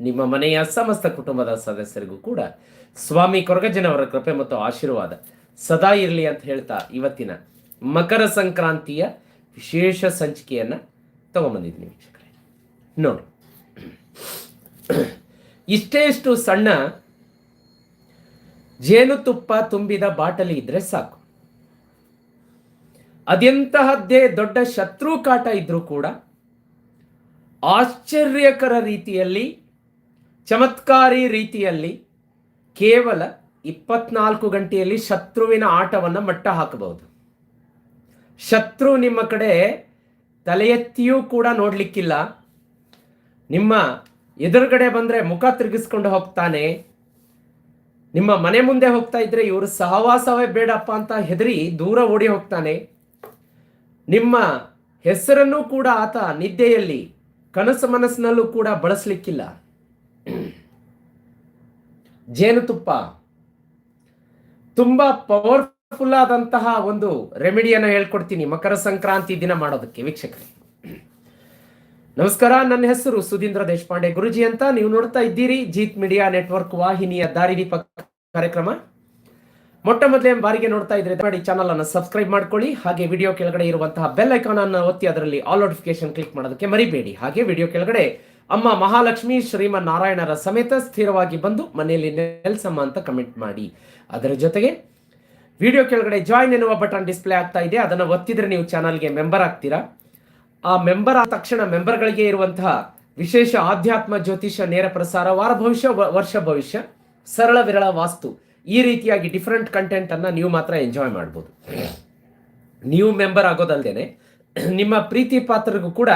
ನಿಮ್ಮ ಮನೆಯ ಸಮಸ್ತ ಕುಟುಂಬದ ಸದಸ್ಯರಿಗೂ ಕೂಡ ಸ್ವಾಮಿ ಕೊರಗಜ್ಜನವರ ಕೃಪೆ ಮತ್ತು ಆಶೀರ್ವಾದ ಸದಾ ಇರಲಿ ಅಂತ ಹೇಳ್ತಾ ಇವತ್ತಿನ ಮಕರ ಸಂಕ್ರಾಂತಿಯ ವಿಶೇಷ ಸಂಚಿಕೆಯನ್ನು ತಗೊಂಬಂದಿದ್ದೀನಿ ವೀಕ್ಷಕರೇ. ನೋಡಿ. ಇಷ್ಟೇ ಇಷ್ಟು ಸಣ್ಣ ಜೇನುತುಪ್ಪ ತುಂಬಿದ ಬಾಟಲಿ ಇದ್ರೆ ಸಾಕು. ಅದೆಂತಹದ್ದೇ ದೊಡ್ಡ ಶತ್ರು ಕಾಟ ಇದ್ರೂ ಕೂಡ ಆಶ್ಚರ್ಯಕರ ರೀತಿಯಲ್ಲಿ ಚಮತ್ಕಾರಿ ರೀತಿಯಲ್ಲಿ ಕೇವಲ ಇಪ್ಪತ್ನಾಲ್ಕು ಗಂಟೆಯಲ್ಲಿ ಶತ್ರುವಿನ ಆಟವನ್ನು ಮಟ್ಟ ಹಾಕಬಹುದು. ಶತ್ರು ನಿಮ್ಮ ಕಡೆ ತಲೆ ಎತ್ತಿಯೂ ಕೂಡ ನೋಡಲಿಕ್ಕಿಲ್ಲ. ನಿಮ್ಮ ಎದುರುಗಡೆ ಬಂದರೆ ಮುಖ ತಿರುಗಿಸ್ಕೊಂಡು ಹೋಗ್ತಾನೆ. ನಿಮ್ಮ ಮನೆ ಮುಂದೆ ಹೋಗ್ತಾ ಇದ್ರೆ ಇವರು ಸಹವಾಸವೇ ಬೇಡಪ್ಪ ಅಂತ ಹೆದರಿ ದೂರ ಓಡಿ ಹೋಗ್ತಾನೆ. ನಿಮ್ಮ ಹೆಸರನ್ನು ಕೂಡ ಆತ ನಿದ್ದೆಯಲ್ಲಿ, ಕನಸು ಮನಸ್ಸಿನಲ್ಲೂ ಕೂಡ ಬಳಸಲಿಕ್ಕಿಲ್ಲ. ಜೇನುತುಪ್ಪ ತುಂಬಾ ಪವರ್ಫುಲ್ ಆದಂತಹ ಒಂದು ರೆಮಿಡಿಯನ್ನು ಹೇಳ್ಕೊಡ್ತೀನಿ. ಮಕರ ಸಂಕ್ರಾಂತಿ ದಿನ ಮಾಡೋದಕ್ಕೆ ವೀಕ್ಷಕರೇ. ನಮಸ್ಕಾರ, ನನ್ನ ಹೆಸರು ಸುಧೀಂದ್ರ ದೇಶಪಾಂಡೆ. ಗುರುಜಿ ಅಂತ ನೀವು ನೋಡ್ತಾ ಇದ್ದೀರಿ ಜೀತ್ ಮೀಡಿಯಾ ನೆಟ್ವರ್ಕ್ ವಾಹಿನಿಯ ದಾರಿದೀಪ ಕಾರ್ಯಕ್ರಮ. ಮೊಟ್ಟ ಮೊದಲೇ ಬಾರಿಗೆ ನೋಡ್ತಾ ಇದ್ರೆ ಮಾಡಿ ಚಾನಲ್ ಅನ್ನು ಸಬ್ಸ್ಕ್ರೈಬ್ ಮಾಡ್ಕೊಳ್ಳಿ. ಹಾಗೆ ವಿಡಿಯೋ ಕೆಳಗಡೆ ಇರುವಂತಹ ಬೆಲ್ ಐಕಾನ್ ಅನ್ನು ಒತ್ತಿ ಅದರಲ್ಲಿ ಆಲ್ ನೋಟಿಫಿಕೇಶನ್ ಕ್ಲಿಕ್ ಮಾಡೋದಕ್ಕೆ ಮರಿಬೇಡಿ. ಹಾಗೆ ವಿಡಿಯೋ ಕೆಳಗಡೆ ಅಮ್ಮ ಮಹಾಲಕ್ಷ್ಮಿ ಶ್ರೀಮನ್ ನಾರಾಯಣರ ಸಮೇತ ಸ್ಥಿರವಾಗಿ ಬಂದು ಮನೆಯಲ್ಲಿ ನೆಲ್ಸಮ್ಮ ಅಂತ ಕಮೆಂಟ್ ಮಾಡಿ. ಅದರ ಜೊತೆಗೆ ವಿಡಿಯೋ ಕೆಳಗಡೆ ಜಾಯಿನ್ ಎನ್ನುವ ಬಟನ್ ಡಿಸ್ಪ್ಲೇ ಆಗ್ತಾ ಇದೆ. ಅದನ್ನು ಒತ್ತಿದ್ರೆ ನೀವು ಚಾನಲ್ಗೆ ಮೆಂಬರ್ ಆಗ್ತೀರಾ? ಆ ಮೆಂಬರ್ ಆದ ತಕ್ಷಣ ಮೆಂಬರ್ಗಳಿಗೆ ಇರುವಂತಹ ವಿಶೇಷ ಆಧ್ಯಾತ್ಮ ಜ್ಯೋತಿಷ ನೇರ ಪ್ರಸಾರ ವಾರ ಭವಿಷ್ಯ ವರ್ಷ ಭವಿಷ್ಯ, ಸರಳ ವಿರಳ ವಾಸ್ತು ಈ ರೀತಿಯಾಗಿ ಡಿಫ್ರೆಂಟ್ ಕಂಟೆಂಟ್ ಅನ್ನ ನೀವು ಮಾತ್ರ ಎಂಜಾಯ್ ಮಾಡ್ಬೋದು. ನೀವು ಮೆಂಬರ್ ಆಗೋದಲ್ದೇನೆ ನಿಮ್ಮ ಪ್ರೀತಿ ಪಾತ್ರರಿಗೂ ಕೂಡ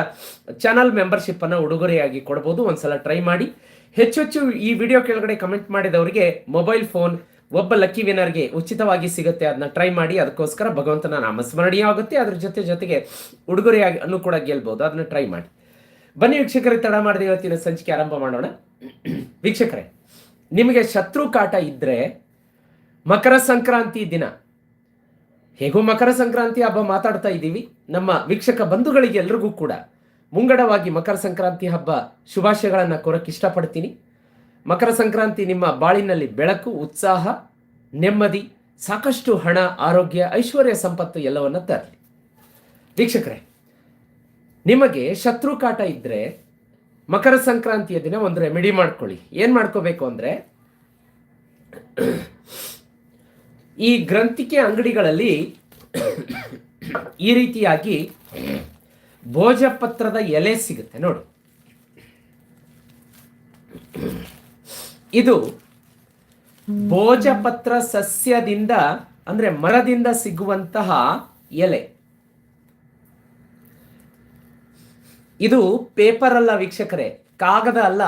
ಚಾನಲ್ ಮೆಂಬರ್ಶಿಪ್ ಅನ್ನ ಉಡುಗೊರೆಯಾಗಿ ಕೊಡ್ಬೋದು. ಒಂದ್ಸಲ ಟ್ರೈ ಮಾಡಿ. ಹೆಚ್ಚು ಹೆಚ್ಚು ಈ ವಿಡಿಯೋ ಕೆಳಗಡೆ ಕಮೆಂಟ್ ಮಾಡಿದವರಿಗೆ ಮೊಬೈಲ್ ಫೋನ್ ಒಬ್ಬ ಲಕ್ಕಿ ವಿನರ್ಗೆ ಉಚಿತವಾಗಿ ಸಿಗುತ್ತೆ. ಅದನ್ನ ಟ್ರೈ ಮಾಡಿ. ಅದಕ್ಕೋಸ್ಕರ ಭಗವಂತನ ನಾಮಸ್ಮರಣೀಯ ಆಗುತ್ತೆ. ಅದ್ರ ಜೊತೆ ಜೊತೆಗೆ ಉಡುಗೊರೆಯಾಗಿ ಅನ್ನು ಕೂಡ ಗೆಲ್ಬಹುದು ಅದನ್ನ ಟ್ರೈ ಮಾಡಿ. ಬನ್ನಿ ವೀಕ್ಷಕರೇ, ತಡ ಮಾಡಿದ ಇವತ್ತಿನ ಸಂಚಿಕೆ ಆರಂಭ ಮಾಡೋಣ. ವೀಕ್ಷಕರೇ, ನಿಮಗೆ ಶತ್ರು ಕಾಟ ಇದ್ರೆ ಮಕರ ಸಂಕ್ರಾಂತಿ ದಿನ. ಹೇಗೂ ಮಕರ ಸಂಕ್ರಾಂತಿ ಹಬ್ಬ ಮಾತಾಡ್ತಾ ಇದ್ದೀವಿ. ನಮ್ಮ ವೀಕ್ಷಕ ಬಂಧುಗಳಿಗೆ ಎಲ್ರಿಗೂ ಕೂಡ ಮುಂಗಡವಾಗಿ ಮಕರ ಸಂಕ್ರಾಂತಿ ಹಬ್ಬ ಶುಭಾಶಯಗಳನ್ನು ಕೋರಕ್ಕೆ ಇಷ್ಟಪಡ್ತೀನಿ. ಮಕರ ಸಂಕ್ರಾಂತಿ ನಿಮ್ಮ ಬಾಳಿನಲ್ಲಿ ಬೆಳಕು, ಉತ್ಸಾಹ, ನೆಮ್ಮದಿ, ಸಾಕಷ್ಟು ಹಣ, ಆರೋಗ್ಯ, ಐಶ್ವರ್ಯ ಸಂಪತ್ತು ಎಲ್ಲವನ್ನ ತರಲಿ. ವೀಕ್ಷಕರೇ, ನಿಮಗೆ ಶತ್ರು ಕಾಟ ಇದ್ದರೆ ಮಕರ ಸಂಕ್ರಾಂತಿಯ ದಿನ ಒಂದು ರೆಮಿಡಿ ಮಾಡ್ಕೊಳ್ಳಿ. ಏನು ಮಾಡ್ಕೋಬೇಕು ಅಂದ್ರೆ ಈ ಗ್ರಂಥಿಕೆ ಅಂಗಡಿಗಳಲ್ಲಿ ಈ ರೀತಿಯಾಗಿ ಭೋಜಪತ್ರದ ಎಲೆ ಸಿಗುತ್ತೆ ನೋಡು. ಇದು ಭೋಜಪತ್ರ ಸಸ್ಯದಿಂದ, ಅಂದರೆ ಮರದಿಂದ ಸಿಗುವಂತಹ ಎಲೆ. ಇದು ಪೇಪರ್ ಅಲ್ಲ ವೀಕ್ಷಕರೇ, ಕಾಗದ ಅಲ್ಲ.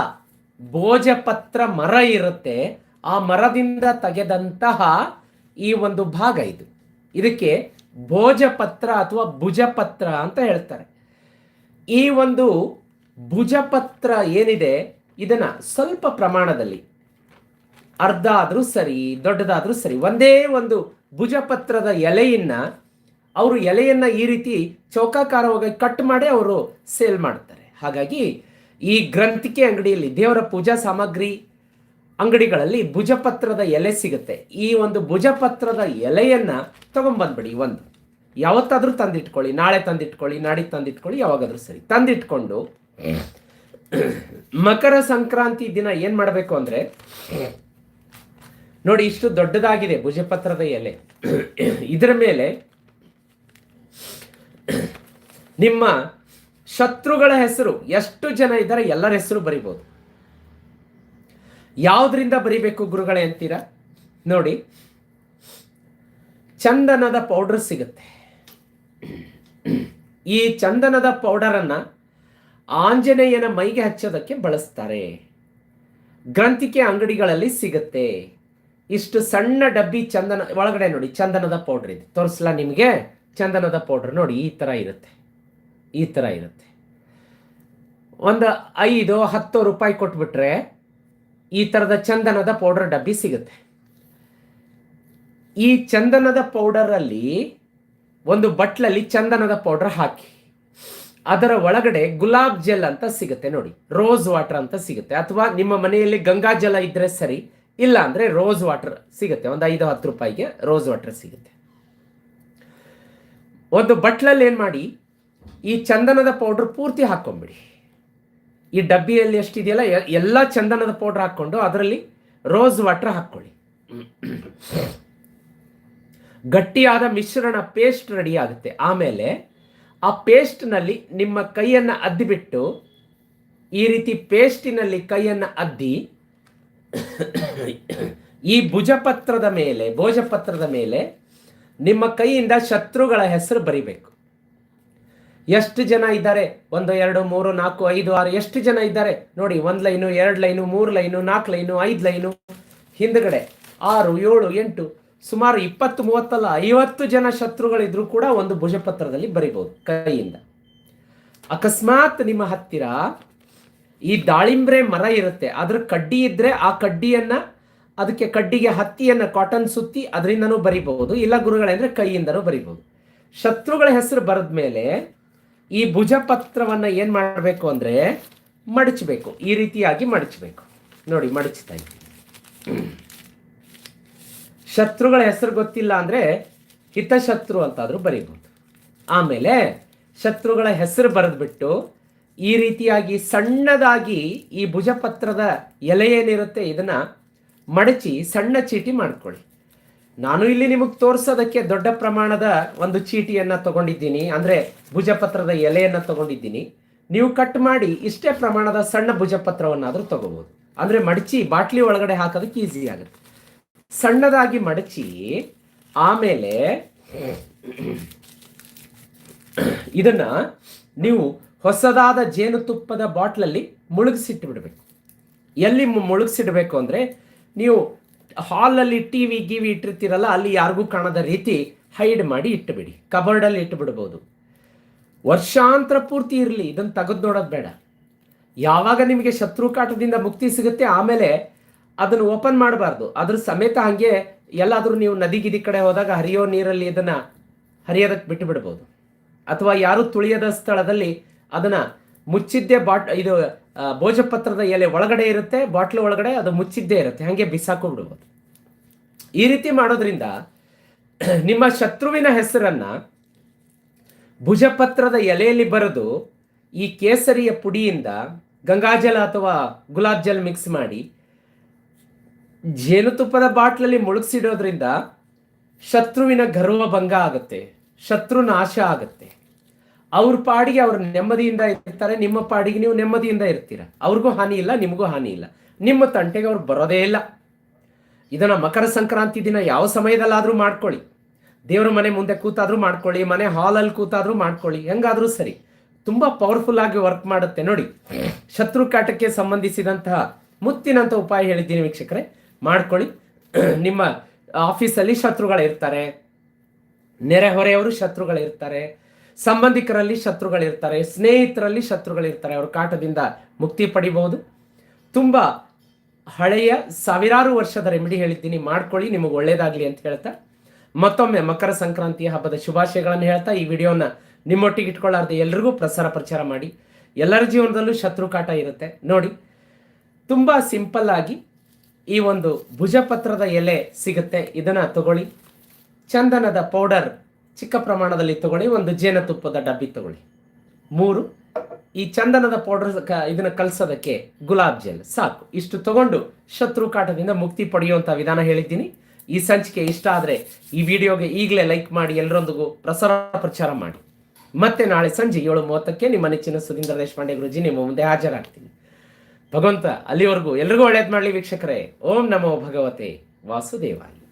ಭೋಜಪತ್ರ ಮರ ಇರುತ್ತೆ, ಆ ಮರದಿಂದ ತೆಗೆದಂತಹ ಈ ಒಂದು ಭಾಗ ಇದು. ಇದಕ್ಕೆ ಭೋಜಪತ್ರ ಅಥವಾ ಭುಜಪತ್ರ ಅಂತ ಹೇಳ್ತಾರೆ. ಈ ಒಂದು ಭುಜಪತ್ರ ಏನಿದೆ? ಇದನ್ನ ಸ್ವಲ್ಪ ಪ್ರಮಾಣದಲ್ಲಿ. ಅರ್ಧ ಆದರೂ ಸರಿ, ದೊಡ್ಡದಾದರೂ ಸರಿ, ಒಂದೇ ಒಂದು ಭುಜಪತ್ರದ ಎಲೆಯನ್ನ ಅವರು ಎಲೆಯನ್ನ ಈ ರೀತಿ ಚೌಕಾಕಾರವಾಗಿ ಕಟ್ ಮಾಡಿ ಅವರು ಸೇಲ್ ಮಾಡ್ತಾರೆ. ಹಾಗಾಗಿ ಈ ಗ್ರಂಥಿಕೆ ಅಂಗಡಿಯಲ್ಲಿ ದೇವರ ಪೂಜಾ ಸಾಮಗ್ರಿ ಅಂಗಡಿಗಳಲ್ಲಿ ಭುಜಪತ್ರದ ಎಲೆ ಸಿಗುತ್ತೆ. ಈ ಒಂದು ಭುಜಪತ್ರದ ಎಲೆಯನ್ನ ತಗೊಂಬಂದ್ಬಿಡಿ ಒಂದು. ಯಾವತ್ತಾದರೂ ತಂದಿಟ್ಕೊಳ್ಳಿ, ನಾಳೆ ತಂದಿಟ್ಕೊಳ್ಳಿ, ನಾಡಿದ್ದು ತಂದಿಟ್ಕೊಳ್ಳಿ, ಯಾವಾಗಾದರೂ ಸರಿ. ತಂದಿಟ್ಕೊಂಡು, ಮಕರ ಸಂಕ್ರಾಂತಿ ದಿನ ಏನು ಮಾಡಬೇಕು ಅಂದ್ರೆ, ನೋಡಿ ಇಷ್ಟು ದೊಡ್ಡದಾಗಿದೆ ಭುಜಪತ್ರದ ಎಲೆ. ಇದರ ಮೇಲೆ ನಿಮ್ಮ ಶತ್ರುಗಳ ಹೆಸರು, ಎಷ್ಟು ಜನ ಇದ್ದಾರೆ ಎಲ್ಲರ ಹೆಸರು ಬರಿಬೋದು. ಯಾವುದರಿಂದ ಬರಿಬೇಕು ಗುರುಗಳೇ ಅಂತೀರಾ? ನೋಡಿ, ಚಂದನದ ಪೌಡರ್ ಸಿಗುತ್ತೆ. ಈ ಚಂದನದ ಪೌಡರನ್ನು ಆಂಜನೇಯನ ಮೈಗೆ ಹಚ್ಚೋದಕ್ಕೆ ಬಳಸ್ತಾರೆ. ಗ್ರಂಥಿಕೆ ಅಂಗಡಿಗಳಲ್ಲಿ ಸಿಗುತ್ತೆ. ಇಷ್ಟು ಸಣ್ಣ ಡಬ್ಬಿ ಚಂದನ, ಒಳಗಡೆ ನೋಡಿ, ಚಂದನದ ಪೌಡ್ರ್ ಇದೆ. ತೋರಿಸ್ಲಾ ನಿಮಗೆ? ಚಂದನದ ಪೌಡ್ರ್ ನೋಡಿ, ಈ ಥರ ಇರುತ್ತೆ. ಈ ಥರ ಇರುತ್ತೆ. ಒಂದು ಐದು, ಹತ್ತು ರೂಪಾಯಿ ಕೊಟ್ಬಿಟ್ರೆ ಈ ಥರದ ಚಂದನದ ಪೌಡರ್ ಡಬ್ಬಿ ಸಿಗುತ್ತೆ. ಈ ಚಂದನದ ಪೌಡರಲ್ಲಿ ಒಂದು ಬಟ್ಲಲ್ಲಿ ಚಂದನದ ಪೌಡರ್ ಹಾಕಿ. ಅದರ ಒಳಗಡೆ ಗುಲಾಬ್ ಜೆಲ್ ಅಂತ ಸಿಗುತ್ತೆ ನೋಡಿ. ರೋಸ್ ವಾಟರ್ ಅಂತ ಸಿಗುತ್ತೆ. ಅಥವಾ ನಿಮ್ಮ ಮನೆಯಲ್ಲಿ ಗಂಗಾ ಜಲ ಇದ್ದರೆ ಸರಿ, ಇಲ್ಲ ಅಂದ್ರೆ ರೋಸ್ ವಾಟರ್ ಸಿಗುತ್ತೆ. ಒಂದು ಐದು, ಹತ್ತು ರೂಪಾಯಿಗೆ ರೋಸ್ ವಾಟರ್ ಸಿಗುತ್ತೆ. ಒಂದು ಬಟ್ಲಲ್ಲಿ ಏನು ಮಾಡಿ, ಈ ಚಂದನದ ಪೌಡರ್ ಪೂರ್ತಿ ಹಾಕೊಂಬಿಡಿ. ಈ ಡಬ್ಬಿಯಲ್ಲಿ ಎಷ್ಟಿದೆಯಲ್ಲ ಎಲ್ಲ ಚಂದನದ ಪೌಡರ್ ಹಾಕ್ಕೊಂಡು ಅದರಲ್ಲಿ ರೋಸ್ ವಾಟರ್ ಹಾಕ್ಕೊಳ್ಳಿ. ಗಟ್ಟಿಯಾದ ಮಿಶ್ರಣ ಪೇಸ್ಟ್ ರೆಡಿ ಆಗುತ್ತೆ. ಆಮೇಲೆ ಆ ಪೇಸ್ಟ್ನಲ್ಲಿ ನಿಮ್ಮ ಕೈಯನ್ನು ಅದ್ದಿಬಿಟ್ಟು ಈ ರೀತಿ ಪೇಸ್ಟಿನಲ್ಲಿ ಕೈಯನ್ನು ಅದ್ದಿ, ಈ ಭುಜಪತ್ರದ ಮೇಲೆ, ಭೋಜಪತ್ರದ ಮೇಲೆ ನಿಮ್ಮ ಕೈಯಿಂದ ಶತ್ರುಗಳ ಹೆಸರು ಬರಿಬೇಕು. ಎಷ್ಟು ಜನ ಇದ್ದಾರೆ? ಒಂದು, ಎರಡು, ಮೂರು, ನಾಲ್ಕು, ಐದು, ಆರು, ಎಷ್ಟು ಜನ ಇದ್ದಾರೆ? ನೋಡಿ, ಒಂದು ಲೈನು, ಎರಡು ಲೈನು, ಮೂರು ಲೈನು, ನಾಲ್ಕು ಲೈನು, ಐದು ಲೈನು. ಹಿಂದ್ಗಡೆ ಆರು, ಏಳು, ಎಂಟು, ಸುಮಾರು ಇಪ್ಪತ್ತು ಮೂವತ್ತಲ್ಲ ಐವತ್ತು ಜನ ಶತ್ರುಗಳಿದ್ರು ಕೂಡ ಒಂದು ಭುಜಪತ್ರದಲ್ಲಿ ಬರಿಬೋದು ಕೈಯಿಂದ. ಅಕಸ್ಮಾತ್ ನಿಮ್ಮ ಹತ್ತಿರ ಈ ದಾಳಿಂಬ್ರೆ ಮರ ಇರುತ್ತೆ. ಅದ್ರ ಕಡ್ಡಿ ಇದ್ರೆ ಆ ಕಡ್ಡಿಯನ್ನ, ಅದಕ್ಕೆ ಕಡ್ಡಿಗೆ ಹತ್ತಿಯನ್ನ ಕಾಟನ್ ಸುತ್ತಿ ಅದರಿಂದನೂ ಬರಿಬಹುದು. ಇಲ್ಲ ಗುರುಗಳಂದ್ರೆ ಕೈಯಿಂದನೂ ಬರಿಬಹುದು. ಶತ್ರುಗಳ ಹೆಸರು ಬರೆದ ಮೇಲೆ ಈ ಭುಜಪತ್ರವನ್ನು ಏನು ಮಾಡಬೇಕು ಅಂದ್ರೆ ಮಡಚಬೇಕು. ಈ ರೀತಿಯಾಗಿ ಮಡಚಬೇಕು. ನೋಡಿ, ಮಡಚ್ತಾ ಇದ್ದೀನಿ. ಶತ್ರುಗಳ ಹೆಸರು ಗೊತ್ತಿಲ್ಲ ಅಂದ್ರೆ ಹಿತಶತ್ರು ಅಂತಾದರೂ ಬರೀಬಹುದು. ಆಮೇಲೆ ಶತ್ರುಗಳ ಹೆಸರು ಬರೆದ್ಬಿಟ್ಟು ಈ ರೀತಿಯಾಗಿ ಸಣ್ಣದಾಗಿ ಈ ಭುಜಪತ್ರದ ಎಲೆ ಏನಿರುತ್ತೆ, ಇದನ್ನ ಮಡಚಿ ಸಣ್ಣ ಚೀಟಿ ಮಾಡ್ಕೊಳ್ಳಿ. ನಾನು ಇಲ್ಲಿ ನಿಮಗೆ ತೋರಿಸೋದಕ್ಕೆ ದೊಡ್ಡ ಪ್ರಮಾಣದ ಒಂದು ಚೀಟಿಯನ್ನ ತಗೊಂಡಿದ್ದೀನಿ. ಅಂದ್ರೆ ಭುಜಪತ್ರದ ಎಲೆಯನ್ನ ತಗೊಂಡಿದ್ದೀನಿ. ನೀವು ಕಟ್ ಮಾಡಿ ಇಷ್ಟೇ ಪ್ರಮಾಣದ ಸಣ್ಣ ಭುಜಪತ್ರವನ್ನಾದರೂ ತಗೋಬಹುದು ಅಂದ್ರೆ ಮಡಚಿ ಬಾಟ್ಲಿ ಒಳಗಡೆ ಹಾಕೋದಕ್ಕೆ ಈಸಿ ಆಗುತ್ತೆ. ಸಣ್ಣದಾಗಿ ಮಡಚಿ ಆಮೇಲೆ ಇದನ್ನ ನೀವು ಹೊಸದಾದ ಜೇನುತುಪ್ಪದ ಬಾಟ್ಲಲ್ಲಿ ಮುಳುಗಿಸಿಟ್ಟು ಬಿಡಬೇಕು ಎಲ್ಲಿ ಮುಳುಗಿಸಿಡಬೇಕು ಅಂದ್ರೆ ನೀವು ಹಾಲಲ್ಲಿ ಟಿ ವಿ ಗಿವಿ ಇಟ್ಟಿರ್ತೀರಲ್ಲ, ಅಲ್ಲಿ ಯಾರಿಗೂ ಕಾಣದ ರೀತಿ ಹೈಡ್ ಮಾಡಿ ಇಟ್ಟುಬಿಡಿ. ಕಬರ್ಡಲ್ಲಿ ಇಟ್ಟುಬಿಡ್ಬೋದು. ವರ್ಷಾಂತರ ಪೂರ್ತಿ ಇರಲಿ ಇದನ್ನು ತೆಗೆದು ನೋಡೋದು ಬೇಡ. ಯಾವಾಗ ನಿಮಗೆ ಶತ್ರು ಕಾಟದಿಂದ ಮುಕ್ತಿ ಸಿಗುತ್ತೆ, ಆಮೇಲೆ ಅದನ್ನು ಓಪನ್ ಮಾಡಬಾರ್ದು. ಅದ್ರ ಸಮೇತ ಹಾಗೆ ಎಲ್ಲಾದರೂ ನೀವು ನದಿ ಗಿದಿ ಕಡೆ ಹೋದಾಗ ಹರಿಯೋ ನೀರಲ್ಲಿ ಇದನ್ನು ಹರಿಯೋದಕ್ಕೆ ಬಿಟ್ಟು ಬಿಡ್ಬೋದು ಅಥವಾ ಯಾರು ತುಳಿಯದ ಸ್ಥಳದಲ್ಲಿ ಅದನ್ನ ಮುಚ್ಚಿದ್ದೇ ಬಾಟ್ ಇದು ಭೋಜಪತ್ರದ ಎಲೆ ಒಳಗಡೆ ಇರುತ್ತೆ, ಬಾಟ್ಲು ಒಳಗಡೆ ಅದು ಮುಚ್ಚಿದ್ದೇ ಇರುತ್ತೆ, ಹಾಗೆ ಬಿಸಾಕೋ ಬಿಡ್ಬೋದು. ಈ ರೀತಿ ಮಾಡೋದ್ರಿಂದ ನಿಮ್ಮ ಶತ್ರುವಿನ ಹೆಸರನ್ನ ಭುಜಪತ್ರದ ಎಲೆಯಲ್ಲಿ ಬರೆದು ಈ ಕೇಸರಿಯ ಪುಡಿಯಿಂದ ಗಂಗಾಜಲ ಅಥವಾ ಗುಲಾಬ್ ಜಲ್ ಮಿಕ್ಸ್ ಮಾಡಿ ಜೇನುತುಪ್ಪದ ಬಾಟ್ಲಲ್ಲಿ ಮುಳುಗಿಸಿಡೋದ್ರಿಂದ ಶತ್ರುವಿನ ಗರ್ವ ಭಂಗ ಆಗುತ್ತೆ, ಶತ್ರು ನಾಶ ಆಗುತ್ತೆ. ಅವ್ರ ಪಾಡಿಗೆ ಅವ್ರು ನೆಮ್ಮದಿಯಿಂದ ಇರ್ತಾರೆ, ನಿಮ್ಮ ಪಾಡಿಗೆ ನೀವು ನೆಮ್ಮದಿಯಿಂದ ಇರ್ತೀರ. ಅವ್ರಿಗೂ ಹಾನಿ ಇಲ್ಲ, ನಿಮಗೂ ಹಾನಿ ಇಲ್ಲ. ನಿಮ್ಮ ತಂಟೆಗೆ ಅವ್ರು ಬರೋದೇ ಇಲ್ಲ. ಇದನ್ನ ಮಕರ ಸಂಕ್ರಾಂತಿ ದಿನ ಯಾವ ಸಮಯದಲ್ಲಾದರೂ ಮಾಡ್ಕೊಳ್ಳಿ. ದೇವರ ಮನೆ ಮುಂದೆ ಕೂತಾದರೂ ಮಾಡ್ಕೊಳ್ಳಿ, ಮನೆ ಹಾಲಲ್ಲಿ ಕೂತಾದರೂ ಮಾಡ್ಕೊಳ್ಳಿ, ಹೆಂಗಾದರೂ ಸರಿ. ತುಂಬಾ ಪವರ್ಫುಲ್ ಆಗಿ ವರ್ಕ್ ಮಾಡುತ್ತೆ ನೋಡಿ. ಶತ್ರು ಕಾಟಕ್ಕೆ ಸಂಬಂಧಿಸಿದಂತಹ ಮುತ್ತಿನಂತ ಉಪಾಯ ಹೇಳಿದ್ದೀನಿ ವೀಕ್ಷಕರೇ. ಮಾಡ್ಕೊಳ್ಳಿ. ನಿಮ್ಮ ಆಫೀಸಲ್ಲಿ ಶತ್ರುಗಳಿರ್ತಾರೆ ನೆರೆಹೊರೆಯವರು ಶತ್ರುಗಳಿರ್ತಾರೆ ಸಂಬಂಧಿಕರಲ್ಲಿ ಶತ್ರುಗಳಿರ್ತಾರೆ, ಸ್ನೇಹಿತರಲ್ಲಿ ಶತ್ರುಗಳಿರ್ತಾರೆ. ಅವ್ರ ಕಾಟದಿಂದ ಮುಕ್ತಿ ಪಡಿಬಹುದು ತುಂಬ ಹಳೆಯ ಸಾವಿರಾರು ವರ್ಷದ ರೆಮಿಡಿ ಹೇಳಿದ್ದೀನಿ, ಮಾಡ್ಕೊಳ್ಳಿ, ನಿಮಗೆ ಒಳ್ಳೇದಾಗ್ಲಿ ಅಂತ ಹೇಳ್ತಾ, ಮತ್ತೊಮ್ಮೆ ಮಕರ ಸಂಕ್ರಾಂತಿಯ ಹಬ್ಬದ ಶುಭಾಶಯಗಳನ್ನು ಹೇಳ್ತಾ, ಈ ವಿಡಿಯೋನ ನಿಮ್ಮೊಟ್ಟಿಗೆ ಇಟ್ಕೊಳ್ಳಾರ್ದೆ ಎಲ್ರಿಗೂ ಪ್ರಸಾರ ಪ್ರಚಾರ ಮಾಡಿ. ಎಲ್ಲರ ಜೀವನದಲ್ಲೂ ಶತ್ರು ಕಾಟ ಇರುತ್ತೆ. ನೋಡಿ, ತುಂಬ ಸಿಂಪಲ್ ಆಗಿ ಈ ಒಂದು ಭುಜಪತ್ರದ ಎಲೆ ಸಿಗುತ್ತೆ. ಇದನ್ನ ತಗೊಳ್ಳಿ. ಚಂದನದ ಪೌಡರ್ ಚಿಕ್ಕ ಪ್ರಮಾಣದಲ್ಲಿ ತಗೊಳ್ಳಿ, ಒಂದು ಜೇನುತುಪ್ಪದ ಡಬ್ಬಿ ತಗೊಳ್ಳಿ. ಮೂರು, ಈ ಚಂದನದ ಪೌಡರ್ ಇದನ್ನ ಕಲಸೋದಕ್ಕೆ ಗುಲಾಬ್ ಜೆಲ್, ಸಾಕು. ಇಷ್ಟು ತಗೊಂಡು ಶತ್ರು ಕಾಟದಿಂದ ಮುಕ್ತಿ ಪಡೆಯುವಂಥ ವಿಧಾನ ಹೇಳಿದ್ದೀನಿ. ಈ ಸಂಚಿಕೆ ಇಷ್ಟ ಆದ್ರೆ ಈ ವಿಡಿಯೋಗೆ ಈಗಲೇ ಲೈಕ್ ಮಾಡಿ ಎಲ್ಲರೊಂದಿಗೂ ಪ್ರಸಾರ ಪ್ರಚಾರ ಮಾಡಿ. ಮತ್ತೆ ನಾಳೆ ಸಂಜೆ ಏಳು ಮೂವತ್ತಕ್ಕೆ ನಿಮ್ಮ ನೆಚ್ಚಿನ ಸುಧೀಂದ್ರ ದೇಶಪಾಂಡೆ ಗುರುಜಿ ನಿಮ್ಮ ಮುಂದೆ ಹಾಜರಾಗ್ತೀನಿ. ಭಗವಂತ, ಅಲ್ಲಿವರೆಗೂ ಎಲ್ರಿಗೂ ಒಳ್ಳೇದು ಮಾಡಲಿ ವೀಕ್ಷಕರೇ. ಓಂ ನಮೋ ಭಗವತೆ ವಾಸುದೇವಾಯ.